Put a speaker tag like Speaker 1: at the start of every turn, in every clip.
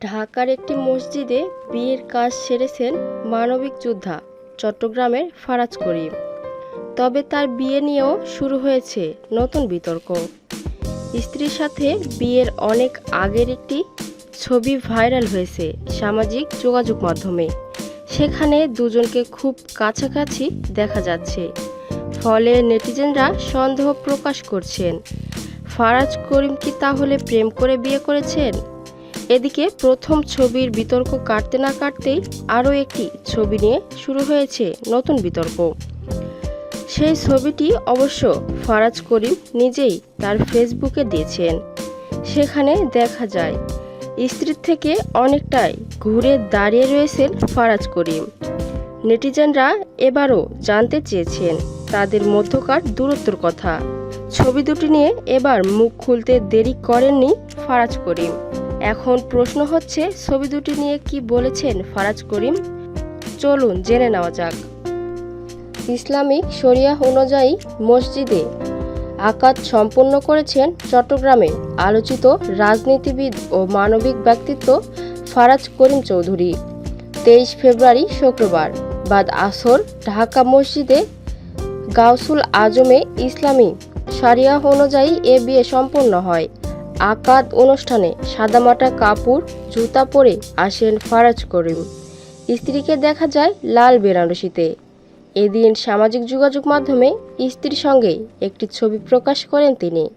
Speaker 1: ঢাকার একটি মসজিদে বিয়ের কাজ সেরেছেন মানবিক যোদ্ধা চট্টগ্রামের ফারাজ করিম। তবে তার বিয়ে নিয়েও শুরু হয়েছে নতুন বিতর্ক। স্ত্রীর সাথে বিয়ের অনেক আগের একটি ছবি ভাইরাল হয়েছে সামাজিক যোগাযোগ মাধ্যমে। সেখানে দুজনকে খুব কাছাকাছি দেখা যাচ্ছে। ফলে নেটিজেনরা সন্দেহ প্রকাশ করছেন। ফারাজ করিম কি তাহলে প্রেম করে বিয়ে করেছেন? এদিকে প্রথম ছবির বিতর্ক কাটতে না কাটতেই আরও একটি ছবি নিয়ে শুরু হয়েছে নতুন বিতর্ক। সেই ছবিটি অবশ্য ফারাজ করিম নিজেই তার ফেসবুকে দিয়েছেন। সেখানে দেখা যায়, স্ত্রীর থেকে অনেকটাই ঘুরে দাঁড়িয়ে রয়েছেন ফারাজ করিম। নেটিজেনরা এবারও জানতে চেয়েছেন তাদের মধ্যকার দূরত্বর কথা। ছবি দুটি নিয়ে এবার মুখ খুলতে দেরি করেননি ফারাজ করিম। এখন প্রশ্ন হচ্ছে, ছবি দুটি নিয়ে কি বলেছেন ফারাজ করিম? চলুন জেনে নেওয়া যাক। ইসলামিক শরিয়া অনুযায়ী মসজিদে আকাত সম্পন্ন করেছেন চট্টগ্রামে আলোচিত রাজনীতিবিদ ও মানবিক ব্যক্তিত্ব ফারাজ করিম চৌধুরী। তেইশ ফেব্রুয়ারি শুক্রবার বাদ আসর ঢাকা মসজিদে গাউসুল আজমে ইসলামী সারিয়া অনুযায়ী এ বিয়ে সম্পন্ন হয়। আকাদ অনুষ্ঠানে সাদামাটা কাপড়, জুতা পরে আসেন ফারাজ করিম। স্ত্রীকে দেখা যায় লাল বেনারসিতে। এদিন সামাজিক যোগাযোগ মাধ্যমে স্ত্রীর সঙ্গে একটি ছবি প্রকাশ করেন তিনি।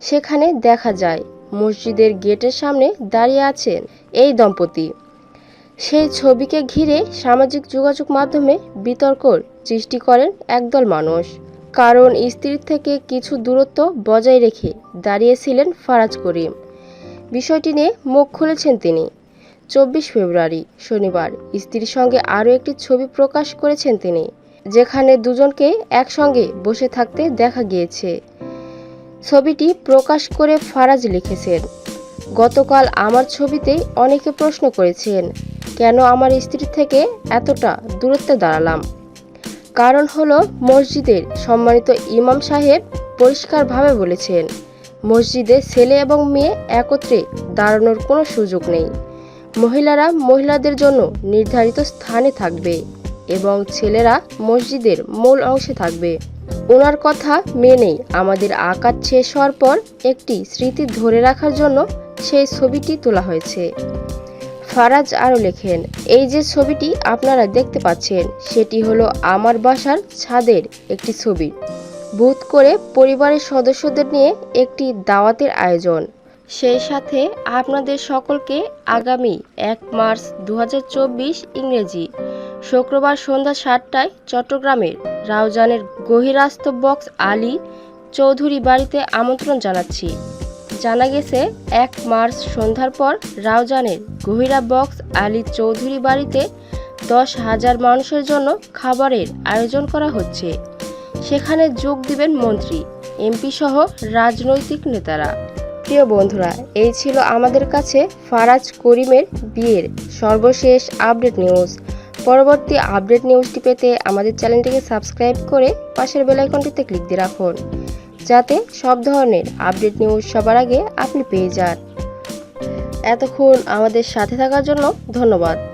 Speaker 1: সেখানে দেখা যায়, মসজিদের গেটের সামনে দাঁড়িয়ে আছেন এই দম্পতি। সেই ছবিকে ঘিরে সামাজিক যোগাযোগ মাধ্যমে বিতর্কর সৃষ্টি করেন একদল মানুষ। কারণ স্ত্রীর থেকে কিছু দূরত্ব বজায় রেখে দাঁড়িয়েছিলেন ফারাজ করিম। বিষয়টি নিয়ে মুখ খুলেছেন তিনি। চব্বিশ ফেব্রুয়ারি, শনিবার, স্ত্রীর সঙ্গে আরও একটি ছবি প্রকাশ করেছেন তিনি, যেখানে দুজনকে একসঙ্গে বসে থাকতে দেখা গিয়েছে। ছবিটি প্রকাশ করে ফারাজ লিখেছেন, গতকাল আমার ছবিতেই অনেকে প্রশ্ন করেছেন, কেন আমার স্ত্রী থেকে এতটা দূরত্বে দাঁড়ালাম? কারণ হলো মসজিদের সম্মানিত ইমাম সাহেব পরিষ্কারভাবে বলেছেন, মসজিদে ছেলে এবং মেয়ে একত্রে দাঁড়ানোর কোনো সুযোগ নেই। মহিলারা মহিলাদের জন্য নির্ধারিত স্থানে থাকবে এবং ছেলেরা মসজিদের মূল অংশে থাকবে। ওনার কথা মেনেই আমাদের আকার শেষ হওয়ার পর একটি স্মৃতি ধরে রাখার জন্য সেই ছবিটি তোলা হয়েছে। ফারাজ আরও লেখেন, এই যে ছবিটি আপনারা দেখতে পাচ্ছেন, সেটি হলো আমার বাসার ছাদের একটি ছবি। বুথ করে পরিবারের সদস্যদের নিয়ে একটি দাওয়াতের আয়োজন। সেই সাথে আপনাদের সকলকে আগামী এক মার্চ দু হাজার চব্বিশ ইংরেজি, শুক্রবার সন্ধ্যা সাতটায় চট্টগ্রামের রাউজানের গহিরাস্ত বক্স আলী চৌধুরী বাড়িতে আমন্ত্রণ জানাচ্ছি। জানা গেছে, এক মার্চ সন্ধ্যার পর রাউজানের গহিরা বক্স আলী চৌধুরী বাড়িতে দশ হাজার মানুষের জন্য খাবারের আয়োজন করা হচ্ছে। সেখানে যোগ দিবেন মন্ত্রী, এমপি সহ রাজনৈতিক নেতারা। প্রিয় বন্ধুরা, এই ছিল আমাদের কাছে ফারাজ করিমের বিয়ের সর্বশেষ আপডেট নিউজ। পরবর্তী আপডেট নিউজটি পেতে আমাদের চ্যানেলটিকে সাবস্ক্রাইব করে পাশের বেলাইকনটিতে ক্লিক দিয়ে রাখুন। যাতে সব ধরনের আপডেট নিউজ সবার আগে আপনি পেয়ে যান। এতক্ষণ আমাদের সাথে থাকার জন্য ধন্যবাদ।